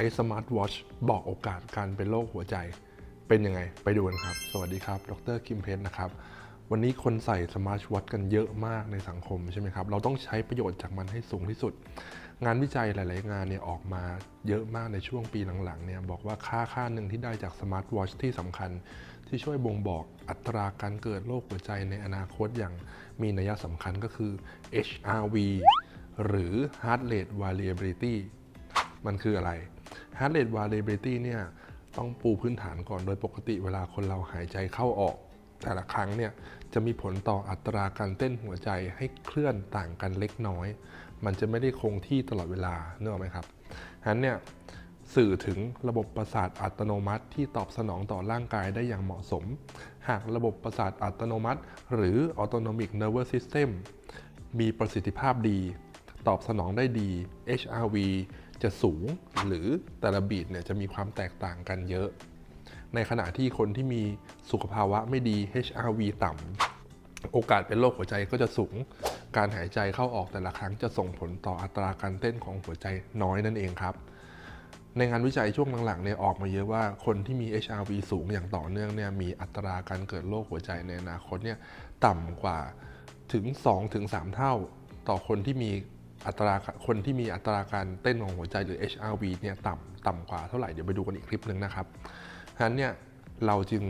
ไอ้สมาร์ทวอชบอกโอกาสการเป็นโรคหัวใจเป็นยังไง ไปดูกันครับ สวัสดีครับ ดรคิมเพชรนะครับ วันนี้คนใส่สมาร์ทวอชกันเยอะมากในสังคมใช่ไหมครับ เราต้องใช้ประโยชน์จากมันให้สูงที่สุด งานวิจัยหลาย ๆ งานเนี่ยออกมาเยอะมากในช่วงปีหลัง ๆ เนี่ยบอกว่าค่าค่าหนึ่งที่ได้จากสมาร์ทวอชที่สำคัญ ที่ช่วยบ่งบอกอัตราการเกิดโรคหัวใจในอนาคตอย่างมีนัยสำคัญก็คือ HRV หรือ Heart Rate Variability มันคืออะไร Heart Rate Variability เนี่ยต้องปูพื้นฐานก่อนโดยปกติเวลาคนเราหายใจเข้าออก แต่ละครั้งเนี่ยจะมีผลต่ออัตราการเต้นหัวใจให้เคลื่อนต่างกันเล็กน้อย มันจะไม่ได้คงที่ตลอดเวลาเนอะไหมครับฉะนั้นเนี่ยสื่อถึงระบบประสาทอัตโนมัติ ที่ตอบสนองต่อร่างกายได้อย่างเหมาะสม หากระบบประสาทอัตโนมัติ หรือ Autonomic Nervous System มีประสิทธิภาพดี ตอบสนองได้ดี HRV จะสูงหรือแต่ละบีทเนี่ยจะมีความแตกต่างกันเยอะ ในขณะที่คนที่มีสุขภาวะไม่ดี HRV ต่ำโอกาสเป็นโรคหัวใจก็จะสูง การหายใจเข้าออกแต่ละครั้งจะส่งผลต่ออัตราการเต้นของหัวใจน้อยนั่นเองครับ ในงานวิจัยช่วงหลังๆเนี่ยออกมาเยอะว่าคนที่มี HRV สูงอย่างต่อเนื่องเนี่ยมีอัตราการเกิดโรคหัวใจในอนาคตเนี่ยต่ำกว่าถึง 2-3 เท่าต่อคนที่มี อัตราคนที่มีอัตราการเต้นของหัวใจหรือ HRV เนี่ยต่ำต่ำกว่าเท่าไหร่ เดี๋ยวไปดูกันอีกคลิปหนึ่งนะครับฉะนั้นเนี่ยเราจึง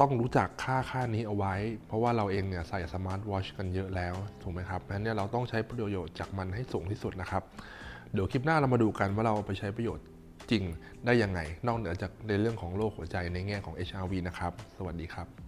ต้องรู้จักค่าค่านี้เอาไว้ เพราะว่าเราเองเนี่ยใส่สมาร์ทวอชกันเยอะแล้วถูกไหมครับฉะนั้นเนี่ยเราต้องใช้ประโยชน์จากมันให้สูงที่สุดนะครับ เดี๋ยวคลิปหน้าเรามาดูกันว่าเราเอาไปใช้ประโยชน์จริงได้ยังไง นอกเหนือจากในเรื่องของโรคหัวใจในแง่ของ HRV นะครับ สวัสดีครับ